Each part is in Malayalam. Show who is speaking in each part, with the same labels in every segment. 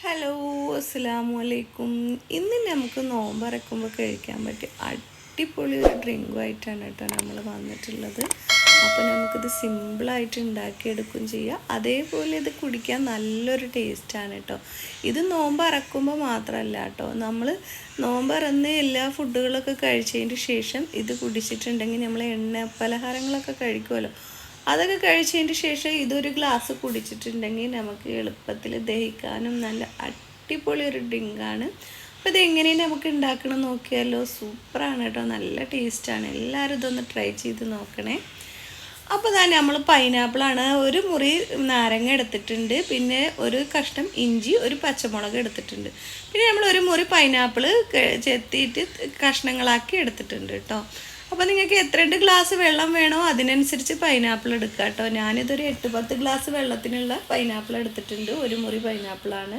Speaker 1: ഹലോ അസ്സാം വലൈക്കും ഇന്ന് നമുക്ക് നോമ്പറക്കുമ്പോൾ കഴിക്കാൻ പറ്റിയ അടിപൊളി ഒരു ഡ്രിങ്കുമായിട്ടാണ് കേട്ടോ നമ്മൾ വന്നിട്ടുള്ളത്. അപ്പോൾ നമുക്കിത് സിമ്പിളായിട്ട് ഉണ്ടാക്കിയെടുക്കും ചെയ്യാം. അതേപോലെ ഇത് കുടിക്കാൻ നല്ലൊരു ടേസ്റ്റാണ് കേട്ടോ. ഇത് നോമ്പ് മാത്രമല്ല കേട്ടോ. നമ്മൾ നോമ്പറന്ന് എല്ലാ ഫുഡുകളൊക്കെ കഴിച്ചതിന് ശേഷം ഇത് കുടിച്ചിട്ടുണ്ടെങ്കിൽ നമ്മൾ എണ്ണ പലഹാരങ്ങളൊക്കെ കഴിക്കുമല്ലോ. അതൊക്കെ കഴിച്ചതിന് ശേഷം ഇതൊരു ഗ്ലാസ് കുടിച്ചിട്ടുണ്ടെങ്കിൽ നമുക്ക് എളുപ്പത്തിൽ ദഹിക്കാനും നല്ല അടിപൊളി ഒരു ഡ്രിങ്കാണ് അപ്പോൾ ഇതെങ്ങനെയും നമുക്ക് ഉണ്ടാക്കണം നോക്കിയാലോ? സൂപ്പറാണ് കേട്ടോ. നല്ല ടേസ്റ്റാണ് എല്ലാവരും ഇതൊന്ന് ട്രൈ ചെയ്ത് നോക്കണേ. അപ്പോൾ ഞാൻ നമ്മൾ പൈനാപ്പിളാണ് ഒരു മുറി നാരങ്ങ എടുത്തിട്ടുണ്ട്. പിന്നെ ഒരു കഷ്ണം ഇഞ്ചി ഒരു പച്ചമുളക് എടുത്തിട്ടുണ്ട്. പിന്നെ നമ്മൾ ഒരു മുറി പൈനാപ്പിൾ ചെത്തിയിട്ട് കഷ്ണങ്ങളാക്കി എടുത്തിട്ടുണ്ട് കേട്ടോ. അപ്പോൾ നിങ്ങൾക്ക് എത്ര രണ്ട് ഗ്ലാസ് വെള്ളം വേണോ അതിനനുസരിച്ച് പൈനാപ്പിൾ എടുക്കുക കേട്ടോ ഞാനിതൊരു എട്ട് പത്ത് ഗ്ലാസ് വെള്ളത്തിനുള്ള പൈനാപ്പിൾ എടുത്തിട്ടുണ്ട്. ഒരു മുറി പൈനാപ്പിളാണ്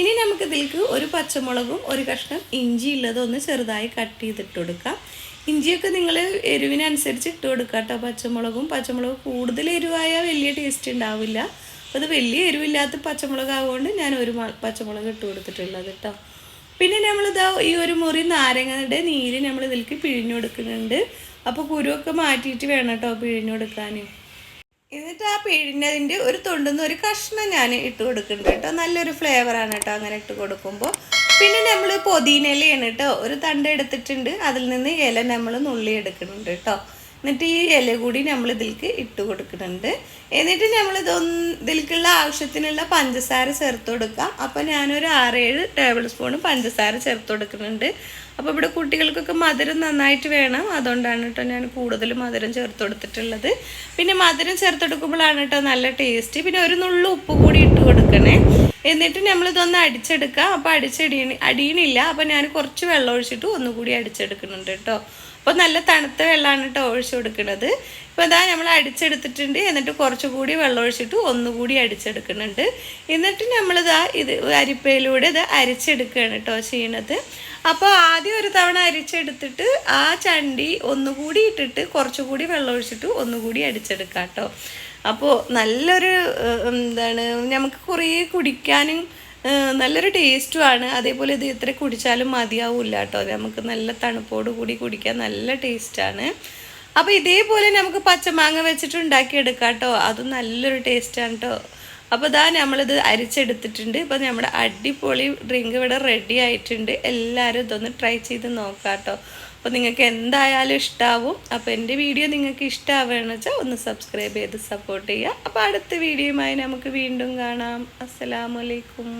Speaker 1: ഇനി നമുക്ക് ഇതിലേക്ക് ഒരു പച്ചമുളകും ഒരു കഷ്ണം ഇഞ്ചി ഉള്ളതൊന്ന് ചെറുതായി കട്ട് ചെയ്തിട്ട് കൊടുക്കാം. ഇഞ്ചിയൊക്കെ നിങ്ങൾ എരിവിനനുസരിച്ച് ഇട്ട് കൊടുക്കുക കേട്ടോ പച്ചമുളകും പച്ചമുളക് കൂടുതൽ എരിവായാൽ വലിയ ടേസ്റ്റ് ഉണ്ടാവില്ല. അപ്പോൾ അത് വലിയ എരിവില്ലാത്ത പച്ചമുളകാവുകൊണ്ട് ഞാൻ ഒരു പച്ചമുളക് ഇട്ട് കൊടുത്തിട്ടുള്ളത് കേട്ടോ പിന്നെ നമ്മളിതാ ഈ ഒരു മുറി നാരങ്ങയുടെ നീര് നമ്മൾ ഇതിലേക്ക് പിഴിഞ്ഞു കൊടുക്കുന്നുണ്ട്. അപ്പോൾ കുരുവൊക്കെ മാറ്റിയിട്ട് വേണം കേട്ടോ പിഴിഞ്ഞു കൊടുക്കാൻ എന്നിട്ട് ആ പിഴിഞ്ഞതിന്റെ ഒരു തൊണ്ടുന്ന ഒരു കഷ്ണം ഞാൻ ഇട്ട് കൊടുക്കുന്നുണ്ട് കേട്ടോ നല്ലൊരു ഫ്ലേവറാണ് കേട്ടോ അങ്ങനെ ഇട്ട് കൊടുക്കുമ്പോൾ പിന്നെ നമ്മൾ പൊതിനയിലയാണ് കേട്ടോ ഒരു തണ്ട് എടുത്തിട്ടുണ്ട്. അതിൽ നിന്ന് ഇല നമ്മൾ നുള്ളി എടുക്കുന്നുണ്ട് കേട്ടോ എന്നിട്ട് ഈ ഇല കൂടി നമ്മൾ ഇതിലേക്ക് ഇട്ട് കൊടുക്കുന്നുണ്ട്. എന്നിട്ട് നമ്മൾ ഇതൊന്ന് ഇതിലേക്കുള്ള ആവശ്യത്തിനുള്ള പഞ്ചസാര ചേർത്ത് കൊടുക്കാം അപ്പോൾ ഞാനൊരു ആറേഴ് ടേബിൾ സ്പൂൺ പഞ്ചസാര ചേർത്ത് കൊടുക്കുന്നുണ്ട്. അപ്പോൾ ഇവിടെ കുട്ടികൾക്കൊക്കെ മധുരം നന്നായിട്ട് വേണം. അതുകൊണ്ടാണ് കേട്ടോ ഞാൻ കൂടുതൽ മധുരം ചേർത്ത് കൊടുത്തിട്ടുള്ളത്. പിന്നെ മധുരം ചേർത്ത് കൊടുക്കുമ്പോഴാണ് കേട്ടോ നല്ല ടേസ്റ്റ് പിന്നെ ഒരു നുള്ളു ഉപ്പ് കൂടി ഇട്ട് കൊടുക്കണേ. എന്നിട്ട് നമ്മളിതൊന്ന് അടിച്ചെടുക്കാം അപ്പോൾ അടിച്ചടി അടിയണില്ല അപ്പോൾ ഞാൻ കുറച്ച് വെള്ളം ഒഴിച്ചിട്ട് ഒന്നുകൂടി അടിച്ചെടുക്കുന്നുണ്ട് കേട്ടോ. അപ്പോൾ നല്ല തണുത്ത വെള്ളമാണ് കേട്ടോ ഒഴിച്ചു കൊടുക്കുന്നത് ഇപ്പോൾ ഇതാ നമ്മൾ അടിച്ചെടുത്തിട്ടുണ്ട്. എന്നിട്ട് കുറച്ചുകൂടി വെള്ളം ഒഴിച്ചിട്ട് ഒന്നുകൂടി അടിച്ചെടുക്കുന്നുണ്ട്. എന്നിട്ട് നമ്മളിതാ ഇത് അരിപ്പയിലൂടെ ഇത് അരിച്ചെടുക്കുകയാണ് കേട്ടോ ചെയ്യണത്. അപ്പോൾ ആദ്യം ഒരു തവണ അരിച്ചെടുത്തിട്ട് ആ ചണ്ടി ഒന്നുകൂടി ഇട്ടിട്ട് കുറച്ചുകൂടി വെള്ളം ഒഴിച്ചിട്ട് ഒന്നുകൂടി അടിച്ചെടുക്കാം കേട്ടോ അപ്പോൾ നല്ലൊരു എന്താണ് നമുക്ക് കുറേ കുടിക്കാനും നല്ലൊരു ടേസ്റ്റുമാണ് അതേപോലെ ഇത് എത്ര കുടിച്ചാലും മതിയാവില്ല കേട്ടോ. നമുക്ക് നല്ല തണുപ്പോട് കൂടി കുടിക്കാൻ നല്ല ടേസ്റ്റാണ് അപ്പോൾ ഇതേപോലെ നമുക്ക് പച്ചമാങ്ങ വെച്ചിട്ട് ഉണ്ടാക്കിയെടുക്കാം കേട്ടോ. അതും നല്ലൊരു ടേസ്റ്റാണ് കേട്ടോ. അപ്പോൾ ഇതാ നമ്മളിത് അരിച്ചെടുത്തിട്ടുണ്ട്. ഇപ്പോൾ നമ്മുടെ അടിപൊളി ഡ്രിങ്ക് ഇവിടെ റെഡി ആയിട്ടുണ്ട്. എല്ലാവരും ഇതൊന്ന് ട്രൈ ചെയ്ത് നോക്കാം കേട്ടോ അപ്പോൾ നിങ്ങൾക്ക് എന്തായാലും ഇഷ്ടാവും. അപ്പോൾ എന്റെ വീഡിയോ നിങ്ങൾക്ക് ഇഷ്ടമാവുകയെന്ന് വെച്ചാൽ ഒന്ന് സബ്സ്ക്രൈബ് ചെയ്ത് സപ്പോർട്ട് ചെയ്യുക. അപ്പോൾ അടുത്ത വീഡിയോയുമായി നമുക്ക് വീണ്ടും കാണാം. അസ്സലാമലൈക്കും